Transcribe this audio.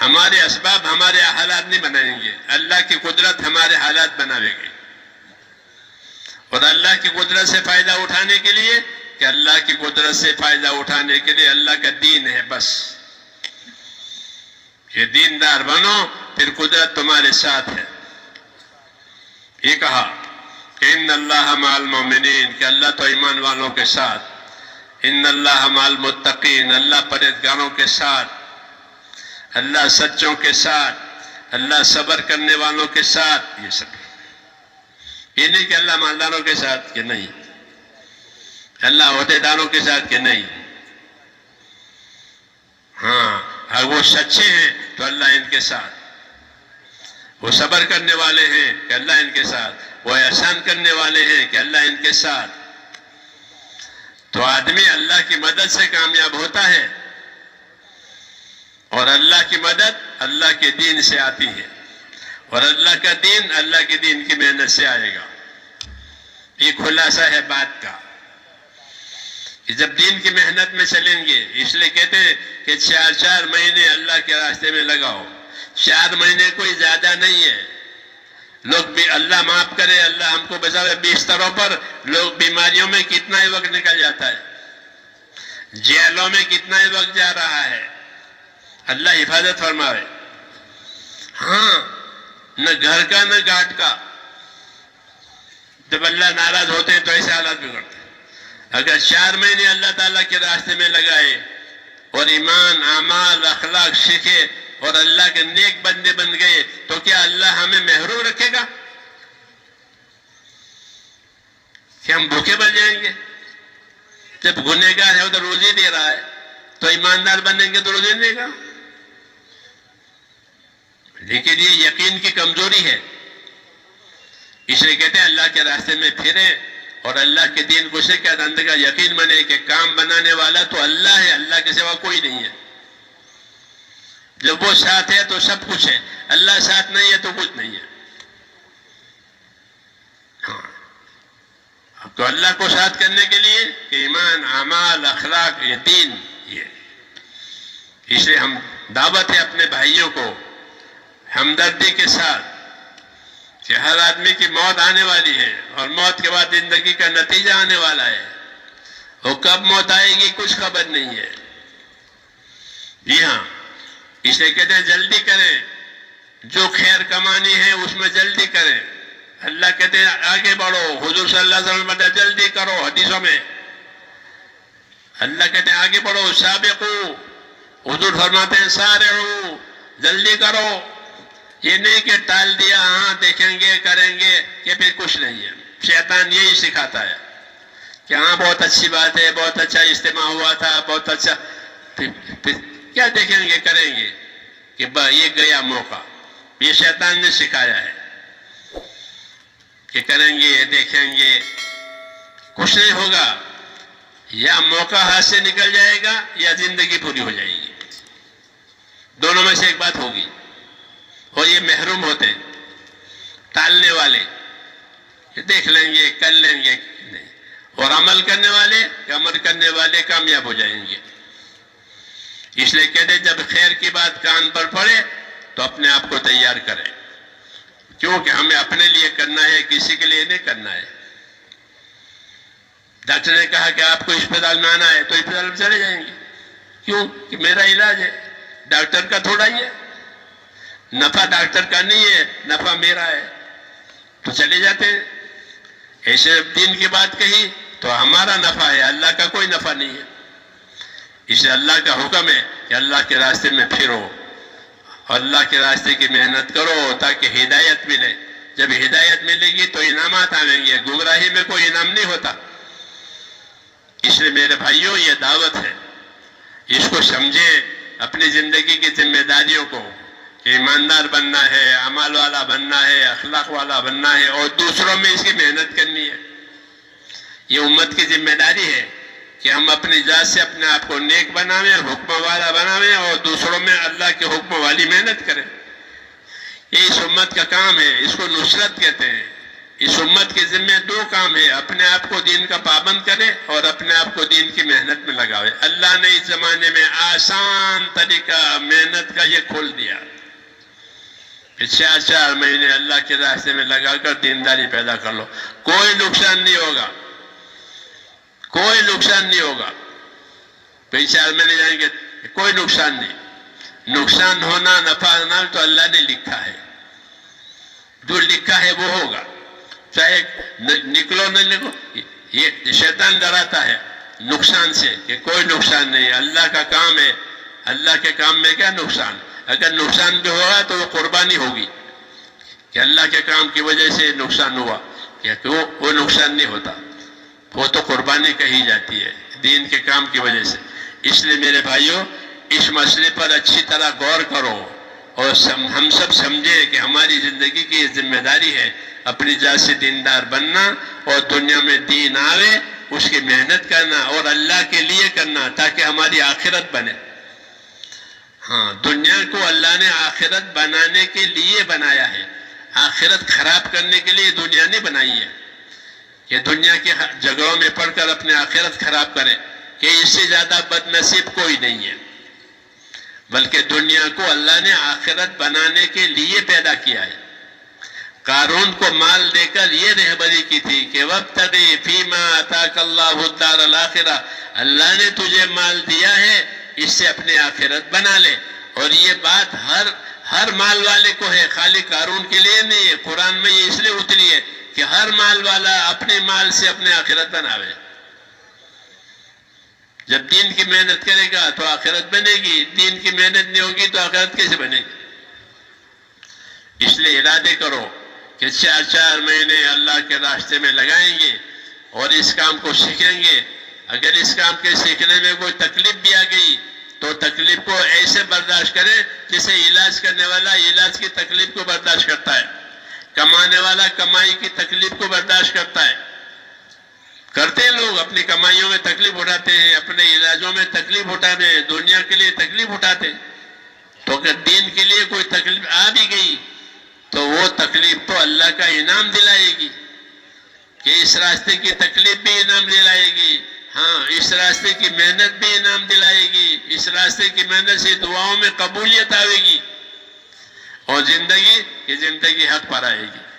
ہمارے اسباب ہمارے حالات نہیں بنائیں گے۔ اللہ کی قدرت ہمارے حالات بناوے گی۔ اور اللہ کی قدرت سے فائدہ اٹھانے کے لیے کہ اللہ کی قدرت سے فائدہ اٹھانے کے لیے اللہ کا دین ہے بس۔ یہ دیندار بنو، پھر قدرت تمہارے ساتھ ہے۔ یہ کہا کہ ان اللہ مع المومنین کہ اللہ تو ایمان والوں کے ساتھ۔ ان اللہ مع المتقین، اللہ پرہیزگاروں کے ساتھ۔ اللہ سچوں کے ساتھ، اللہ صبر کرنے والوں کے ساتھ، یہ سب۔ یہ نہیں کہ اللہ مالداروں کے ساتھ کہ نہیں۔ اللہ عہدے داروں کے ساتھ کہ نہیں۔ ہاں اگر وہ سچے ہیں تو اللہ ان کے ساتھ۔ وہ صبر کرنے والے ہیں کہ اللہ ان کے ساتھ۔ وہ احسان کرنے والے ہیں کہ اللہ ان کے ساتھ۔ تو آدمی اللہ کی مدد سے کامیاب ہوتا ہے۔ اور اللہ کی مدد اللہ کے دین سے آتی ہے۔ اور اللہ کا دین اللہ کے دین کی محنت سے آئے گا۔ یہ خلاصہ ہے بات کا۔ کہ جب دین کی محنت میں چلیں گے، اس لیے کہتے ہیں کہ چار چار مہینے اللہ کے راستے میں لگاؤ۔ چار مہینے کوئی زیادہ نہیں ہے۔ لوگ بھی اللہ معاف کرے، اللہ ہم کو بچاوے۔ بستروں پر لوگ بیماریوں میں کتنا ہی وقت نکل جاتا ہے۔ جیلوں میں کتنا ہی وقت جا رہا ہے۔ اللہ حفاظت فرماوے۔ ہاں نہ گھر کا، نہ گھاٹ کا۔ جب اللہ ناراض ہوتے ہیں تو ایسے حالات بگڑتے ہیں۔ اگر چار مہینے اللہ تعالیٰ کے راستے میں لگائے اور ایمان، اعمال، اخلاق سیکھے اور اللہ کے نیک بندے بن گئے، تو کیا اللہ ہمیں محروم رکھے گا؟ کہ ہم بھوکے بن جائیں گے؟ جب گنہ گار ہے ادھر روزی دے رہا ہے، تو ایماندار بنیں گے تو روزی دے گا۔ لیکن یہ یقین کی کمزوری ہے۔ اس لیے کہتے ہیں اللہ کے راستے میں پھرے اور اللہ کے دین کو سے کیا دند کا یقین بنے کہ کام بنانے والا تو اللہ ہے، اللہ کے سوا کوئی نہیں ہے۔ جب وہ ساتھ ہے تو سب کچھ ہے، اللہ ساتھ نہیں ہے تو کچھ نہیں ہے۔ ہاں۔ تو اللہ کو ساتھ کرنے کے لیے کہ ایمان، اعمال، اخلاق یہ دین یہ۔ اس لیے ہم دعوت ہے اپنے بھائیوں کو ہمدردی کے ساتھ کہ ہر آدمی کی موت آنے والی ہے اور موت کے بعد زندگی کا نتیجہ آنے والا ہے۔ وہ کب موت آئے گی کچھ خبر نہیں ہے۔ جی ہاں اس لیے کہتے ہیں جلدی کریں۔ جو خیر کمانی ہے اس میں جلدی کریں۔ اللہ کہتے ہیں آگے بڑھو۔ حضور صلی اللہ علیہ وسلم جلدی کرو حدیثوں میں۔ اللہ کہتے ہیں آگے بڑھو، سابقو۔ حضور فرماتے ہیں سارے جلدی کرو۔ یہ نہیں کہ ٹال دیا ہاں دیکھیں گے، کریں گے کہ پھر کچھ نہیں ہے۔ شیطان یہی سکھاتا ہے کہ ہاں بہت اچھی بات ہے، بہت اچھا اجتماع ہوا تھا، بہت اچھا۔ کیا دیکھیں گے، کریں گے کہ یہ گیا موقع۔ یہ شیطان نے سکھایا ہے کہ کریں گے، دیکھیں گے۔ کچھ نہیں ہوگا، یا موقع ہاتھ سے نکل جائے گا، یا زندگی پوری ہو جائے گی۔ دونوں میں سے ایک بات ہوگی۔ اور یہ محروم ہوتے ٹالنے والے۔ دیکھ لیں گے، کر لیں گے۔ نہیں اور عمل کرنے والے، عمل کرنے والے کامیاب ہو جائیں گے۔ اس لیے کہتے جب خیر کی بات کان پر پڑے، تو اپنے آپ کو تیار کریں۔ کیونکہ ہمیں اپنے لیے کرنا ہے، کسی کے لیے نہیں کرنا ہے۔ ڈاکٹر نے کہا کہ آپ کو اسپتال میں آنا ہے، تو اسپتال میں چلے جائیں گے۔ کیوں؟ کہ میرا علاج ہے۔ ڈاکٹر کا تھوڑا ہی ہے۔ نفع ڈاکٹر کا نہیں ہے، نفع میرا ہے۔ تو چلے جاتے ہیں۔ ایسے دین کی بات کہی تو ہمارا نفع ہے، اللہ کا کوئی نفع نہیں ہے۔ اسے اللہ کا حکم ہے کہ اللہ کے راستے میں پھرو اللہ کے راستے کی محنت کرو تاکہ ہدایت ملے۔ جب ہدایت ملے گی تو انعامات آئیں گے، گمراہی میں کوئی انعام نہیں ہوتا۔ اس لیے میرے بھائیوں، یہ دعوت ہے۔ اس کو سمجھے اپنی زندگی کی ذمہ داریوں کو۔ ایماندار بننا ہے عمال والا بننا ہے، اخلاق والا بننا ہے اور دوسروں میں اس کی محنت کرنی ہے۔ یہ امت کی ذمہ داری ہے کہ ہم اپنی ذات سے اپنے آپ کو نیک بناویں حکم والا بناویں اور دوسروں میں اللہ کے حکم والی محنت کریں۔ یہ اس امت کا کام ہے، اس کو نصرت کہتے ہیں۔ اس امت کے ذمہ دو کام ہے، اپنے آپ کو دین کا پابند کرے اور اپنے آپ کو دین کی محنت میں لگاوے اللہ نے اس زمانے میں آسان طریقہ محنت کا یہ کھول دیا۔ چار چار مہینے اللہ کے راستے میں لگا کر دینداری پیدا کر لو۔ کوئی نقصان نہیں ہوگا۔ کوئی نقصان نہیں ہوگا۔ کئی چار مہینے جائیں گے۔ کوئی نقصان نہیں۔ نقصان ہونا، نفع ہونا تو اللہ نے لکھا ہے۔ جو لکھا ہے وہ ہوگا۔ چاہے نکلو نہ نکلو، یہ شیطان ڈراتا ہے نقصان سے کہ کوئی نقصان نہیں۔ اللہ کا کام ہے۔ اللہ کے کام میں کیا نقصان؟ اگر نقصان بھی ہوگا تو وہ قربانی ہوگی۔ کہ اللہ کے کام کی وجہ سے نقصان ہوا کہ وہ وہ نقصان نہیں ہوتا۔ وہ تو قربانی کہی جاتی ہے، دین کے کام کی وجہ سے۔ اس لیے میرے بھائیوں اس مسئلے پر اچھی طرح غور کرو۔ اور ہم سب سمجھے کہ ہماری زندگی کی ذمہ داری ہے اپنی ذات سے دیندار بننا اور دنیا میں دین آوے، اس کی محنت کرنا اور اللہ کے لیے کرنا تاکہ ہماری آخرت بنے۔ ہاں دنیا کو اللہ نے آخرت بنانے کے لیے بنایا ہے۔ آخرت خراب کرنے کے لیے دنیا نے بنائی ہے۔ کہ دنیا کے جگہوں میں پڑھ کر اپنے آخرت خراب کرے، کہ اس سے زیادہ بد نصیب کوئی نہیں ہے۔ بلکہ دنیا کو اللہ نے آخرت بنانے کے لیے پیدا کیا ہے۔ قارون کو مال دے کر یہ رہبری کی تھی کہ وقت فیما اللہ الدار الاخرہ۔ اللہ نے تجھے مال دیا ہے اس سے اپنے آخرت بنا لے۔ اور یہ بات ہر ہر مال والے کو ہے۔ خالی قارون کے لیے نہیں ہے، قرآن میں یہ اس لیے اتری ہے کہ ہر مال والا اپنے مال سے اپنے آخرت بناوے۔ جب دین کی محنت کرے گا تو آخرت بنے گی، دین کی محنت نہیں ہوگی تو آخرت کیسے بنے گی؟ اس لیے ارادے کرو کہ چار چار مہینے اللہ کے راستے میں لگائیں گے اور اس کام کو سیکھیں گے۔ اگر اس کام کے سیکھنے میں کوئی تکلیف بھی آ گئی تو تکلیف کو ایسے برداشت کرے جسے علاج کرنے والا علاج کی تکلیف کو برداشت کرتا ہے، کمانے والا کمائی کی تکلیف کو برداشت کرتا ہے۔ کرتے ہیں لوگ، اپنی کمائیوں میں تکلیف اٹھاتے ہیں، اپنے علاجوں میں تکلیف اٹھاتے ہیں، دنیا کے لیے تکلیف اٹھاتے ہیں۔ تو اگر دین کے لیے کوئی تکلیف آ بھی گئی تو وہ تکلیف تو اللہ کا انعام دلائے گی کہ اس راستے کی تکلیف بھی انعام دلائے گی۔ ہاں اس راستے کی محنت بھی انعام دلائے گی۔ اس راستے کی محنت سے دعاؤں میں قبولیت آئے گی۔ اور زندگی کی زندگی حق پر آئے گی۔